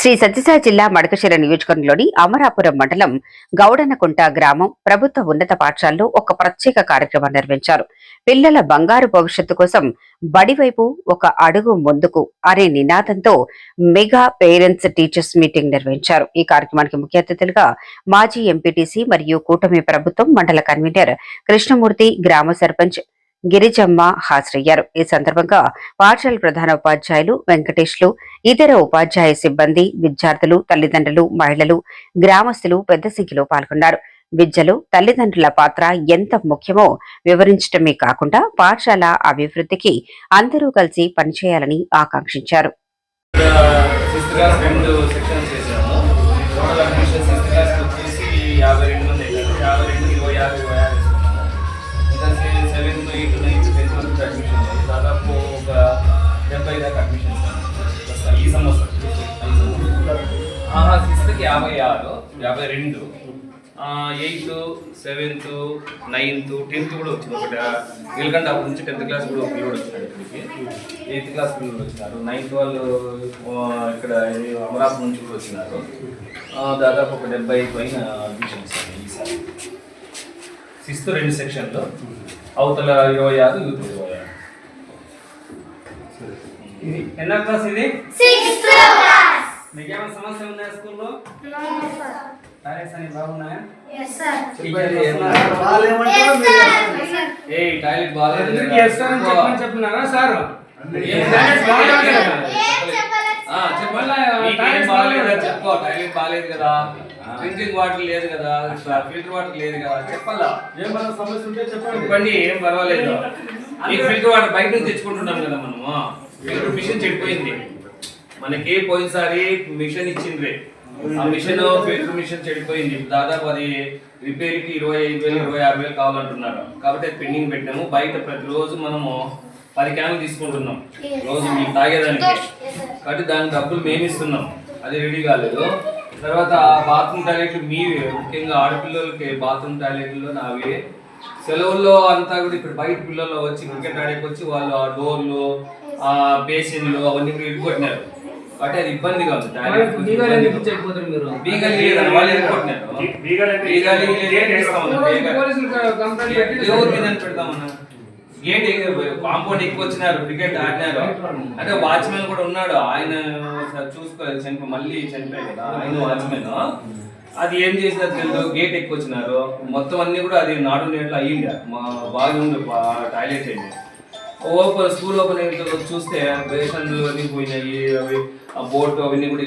శ్రీ సత్యసాయి జిల్లా మడకశిర నియోజకవర్గంలోని అమరాపురం మండలం గౌడనకుంట గ్రామం ప్రభుత్వ ఉన్నత పాఠశాలలో ఒక ప్రత్యేక కార్యక్రమం నిర్వహించారు. పిల్లల బంగారు భవిష్యత్తు కోసం బడివైపు ఒక అడుగు ముందుకు అనే నినాదంతో మెగా పేరెంట్స్ టీచర్స్ మీటింగ్ నిర్వహించారు. ఈ కార్యక్రమానికి ముఖ్య అతిథులుగా మాజీ ఎంపీటీసీ మరియు కూటమి ప్రభుత్వం మండల కన్వీనర్ కృష్ణమూర్తి గ్రామ సర్పంచ్ గిరిజమ్మ హాజరయ్యారు. ఈ సందర్భంగా పాఠశాల ప్రధాన ఉపాధ్యాయులు వెంకటేష్లు ఇతర ఉపాధ్యాయ సిబ్బంది విద్యార్థులు తల్లిదండ్రులు మహిళలు గ్రామస్తులు పెద్ద సంఖ్యలో పాల్గొన్నారు. విద్యలో తల్లిదండ్రుల పాత్ర ఎంత ముఖ్యమో వివరించడమే కాకుండా పాఠశాల అభివృద్ధికి అందరూ కలిసి పనిచేయాలని ఆకాంక్షించారు. సిక్స్త్కి యాభై ఆరు యాభై రెండు. ఎయిత్ సెవెంత్ నైన్త్ టెన్త్ కూడా వచ్చింది. ఒకటి వీళ్ళకంటే అప్పటి నుంచి టెన్త్ క్లాస్ కూడా ఒక పిల్లడు వచ్చినాడు ఇక్కడికి. ఎయిత్ క్లాస్ పిల్లలు వచ్చినారు నైన్త్ వాళ్ళు ఇక్కడ అమరాపురం నుంచి కూడా వచ్చినారు. ఆ, దాదాపు ఒక డెబ్బై పైన అడ్మిషన్స్ ఈసారి సిక్స్త్ రెండు సెక్షన్లు అవతల ఇరవై ఆరు యూత్ ఇరవై ఆరు. ఇది ఎన్నో క్లాస్ ఇది? మీకేమైనా సమస్య స్కూల్లో? టాయిలెట్స్ అని బాగున్నాయా? ఏ టాయిలెట్ బాగాలేదు చెప్పమని సార్? ఏం టాయిలెట్ బాగాలేదు కదా? డ్రింకింగ్ వాటర్ లేదు కదా. ఫిల్టర్ వాటర్ లేదు కదా. చెప్పాలా? ఏమైనా సమస్య ఉంటే చెప్పండి. చెప్పండి ఏం పర్వాలేదు. ఈ ఫిల్టర్ వాటర్ బయట నుంచి తెచ్చుకుంటున్నాం కదా మనము. ఫిల్టర్ మిషన్ చెడిపోయింది. మనకి పోయినసారి మిషన్ ఇచ్చిండ్రి. ఆ మిషన్ ఫిల్టర్ మిషన్ చెడిపోయింది. దాదాపు అది రిపేర్కి ఇరవై ఐదు వేలు ఇరవై ఆరు వేలు కావాలంటున్నారు. కాబట్టి అది పెండింగ్ పెట్టాము బయట ప్రతిరోజు మనము పది క్యాన్లు తీసుకుంటున్నాం. రోజు మీకు తాగేదానికి. కాబట్టి దాని డబ్బులు మేము ఇస్తున్నాం. అది రెడీ కాలేదు. తర్వాత బాత్రూమ్ టాయిలెట్లు మీవే. ముఖ్యంగా ఆడపిల్లలకి బాత్రూమ్ టాయిలెట్లు నావి. సెలవుల్లో అంతా కూడా ఇక్కడ బయట పిల్లలు వచ్చి క్రికెట్ ఆడేకి వచ్చి వాళ్ళు ఆ డోర్లు ఆ బేసిన్లు అవన్నీ ఇరుకొట్టినారు కాబట్టి అది ఇబ్బందిగా ఉంది. బీగాలు లేదని వాళ్ళు బీగాలు ఎవరు పెడతామన్నా? గేట్ కాంపౌండ్ ఎక్కువ వచ్చినారు క్రికెట్ ఆడినారు. అంటే వాచ్మెన్ కూడా ఉన్నాడు. ఆయన చూసుకోలేదు చనిపో మళ్ళీ చనిపోయాయి కదా. ఆయన వాచ్మెన్. అది ఏం చేసినారు తెలియదు గేట్ ఎక్కువ వచ్చినారు మొత్తం అన్ని కూడా అది నాడు నేట్లు అయ్యింది మా బాగుంది టాయిలెట్ అయింది. ఓపెన్ స్కూల్ ఓపెన్ అయిన చూస్తే బేషన్లు అన్ని పోయినాయి అవి ఆ బోట్ అవన్నీ కూడా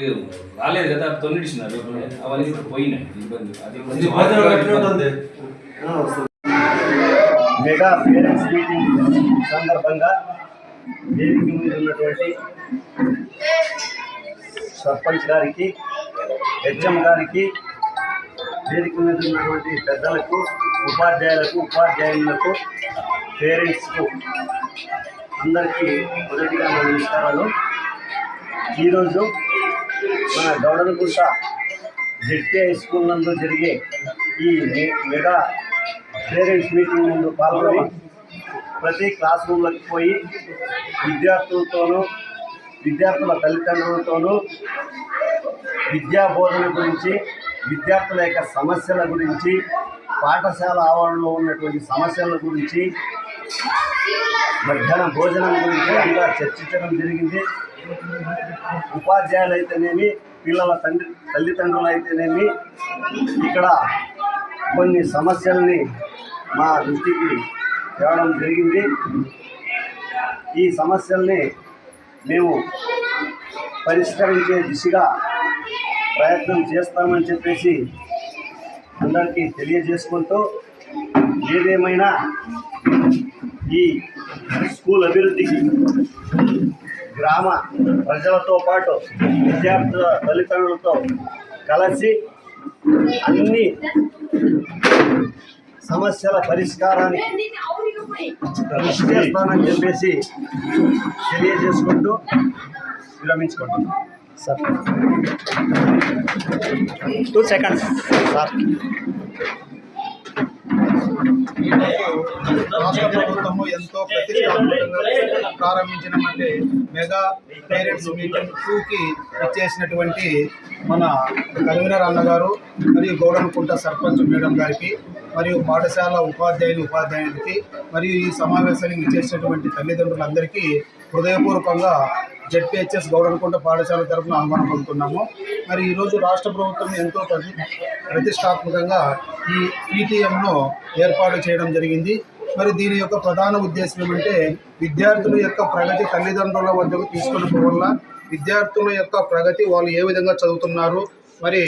రాలేదు కదా తొన్నిడిచినారు అవన్నీ కూడా పోయినాయి. ఇబ్బంది అది మెగా పేరెంట్స్ మీటింగ్ సందర్భంగా వేదిక మీద ఉన్నటువంటి సర్పంచ్ గారికి హెచ్ఎం గారికి వేదిక మీద ఉన్నటువంటి పెద్దలకు ఉపాధ్యాయులకు ఉపాధ్యాయులకు పేరెంట్స్కు అందరికీ మొదటిగా నా నమస్కారాలు. ఈరోజు మన గౌడనకుంట జెడ్పీఐ హై స్కూల్ నందు జరిగే ఈ మెగా పేరెంట్స్ మీటింగ్ ముందు పాల్గొని ప్రతి క్లాస్ రూమ్లోకి పోయి విద్యార్థులతోనూ విద్యార్థుల తల్లిదండ్రులతోనూ విద్యా బోధన గురించి విద్యార్థుల యొక్క సమస్యల గురించి పాఠశాల ఆవరణలో ఉన్నటువంటి సమస్యల గురించి మధ్యాహ్నం భోజనం గురించి అంతా చర్చించడం జరిగింది. ఉపాధ్యాయులు అయితేనేమి పిల్లల తండ్రి తల్లిదండ్రులు అయితేనేమి ఇక్కడ కొన్ని సమస్యల్ని మా దృష్టికి తేవడం జరిగింది. ఈ సమస్యల్ని మేము పరిష్కరించే దిశగా ప్రయత్నం చేస్తామని చెప్పేసి అందరికీ తెలియజేసుకుంటూ ఏదేమైనా ఈ స్కూల్ అభివృద్ధికి గ్రామ ప్రజలతో పాటు విద్యార్థుల తల్లిదండ్రులతో కలిసి అన్ని సమస్యల పరిష్కారానికి కృషి చేస్తానని చెప్పేసి తెలియజేసుకుంటూ విరమించుకుంటున్నాను సార్. Two seconds sir. రాష్ట్ర ప్రభుత్వము ఎంతో ప్రతిష్టాత్మకంగా ప్రారంభించినటువంటి మెగా పేరెంట్స్ మీటింగ్ టూకి ఇచ్చేసినటువంటి మన కన్వీనర్ అన్నగారు మరియు గౌడనకుంట సర్పంచ్ మేడం గారికి మరియు పాఠశాల ఉపాధ్యాయులు ఉపాధ్యాయునికి మరియు ఈ సమావేశానికి ఇచ్చేసినటువంటి తల్లిదండ్రులందరికీ హృదయపూర్వకంగా జెడ్పిహెచ్ఎస్ గౌడనకుంట పాఠశాల తరఫున ఆహ్వానం పొందుతున్నాము. మరి ఈరోజు రాష్ట్ర ప్రభుత్వం ఎంతో ప్రతి ప్రతిష్టాత్మకంగా ఈ పీటీఎంను ఏర్పాటు చేయడం జరిగింది. మరి దీని యొక్క ప్రధాన ఉద్దేశం ఏమంటే విద్యార్థుల యొక్క ప్రగతి తల్లిదండ్రుల వద్దకు తీసుకుని వల్ల విద్యార్థుల యొక్క ప్రగతి వాళ్ళు ఏ విధంగా చదువుతున్నారు. మరి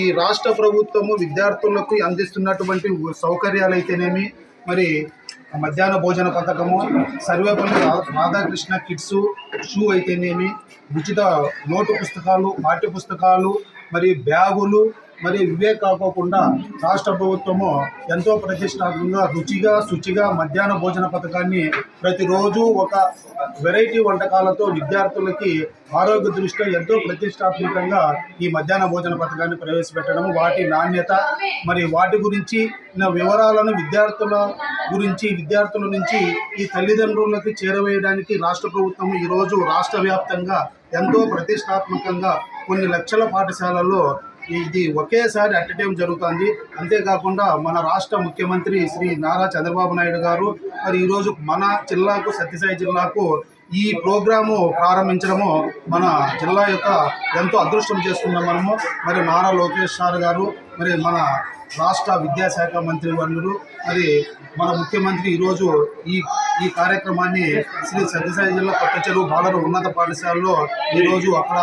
ఈ రాష్ట్ర ప్రభుత్వము విద్యార్థులకు అందిస్తున్నటువంటి సౌకర్యాలు అయితేనేమి మరి మధ్యాహ్న భోజన పథకము సర్వేపల్లి రా- రాధాకృష్ణ కిడ్స్ షూ అయితేనేమి ఉచిత నోటు పుస్తకాలు పాఠ్య పుస్తకాలు మరియు బ్యాగులు మరి ఇవే కాకోకుండా రాష్ట్ర ప్రభుత్వము ఎంతో ప్రతిష్టాత్మకంగా రుచిగా శుచిగా మధ్యాహ్న భోజన పథకాన్ని ప్రతిరోజు ఒక వెరైటీ వంటకాలతో విద్యార్థులకి ఆరోగ్య దృష్ట్యా ఎంతో ప్రతిష్టాత్మకంగా ఈ మధ్యాహ్న భోజన పథకాన్ని ప్రవేశపెట్టడం వాటి నాణ్యత మరి వాటి గురించి నా వివరాలను విద్యార్థుల గురించి విద్యార్థుల నుంచి ఈ తల్లిదండ్రులకి చేరవేయడానికి రాష్ట్ర ప్రభుత్వం ఈరోజు రాష్ట్ర వ్యాప్తంగా ఎంతో ప్రతిష్టాత్మకంగా కొన్ని లక్షల పాఠశాలల్లో ఇది ఒకేసారి అట్ టైం జరుగుతుంది. అంతేకాకుండా మన రాష్ట్ర ముఖ్యమంత్రి శ్రీ నారా చంద్రబాబు నాయుడు గారు మరి ఈరోజు మన జిల్లాకు సత్యసాయి జిల్లాకు ఈ ప్రోగ్రాము ప్రారంభించడము మన జిల్లా యొక్క ఎంతో అదృష్టం చేసుకున్నాం మనము మరి నారా లోకేష్ సార్ గారు మరి మన రాష్ట్ర విద్యాశాఖ మంత్రి వర్యులు మరి మన ముఖ్యమంత్రి ఈరోజు ఈ ఈ కార్యక్రమాన్ని శ్రీ సత్యసాయి జిల్లా కొత్త చెరువు బాలరు ఉన్నత పాఠశాలలో ఈరోజు అక్కడ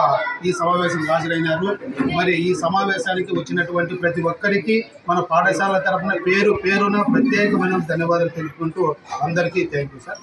ఈ సమావేశం హాజరైనారు. మరి ఈ సమావేశానికి వచ్చినటువంటి ప్రతి ఒక్కరికి మన పాఠశాల తరఫున పేరు పేరున ప్రత్యేకమైన ధన్యవాదాలు తెలుపుకుంటూ అందరికీ థ్యాంక్ యూ సార్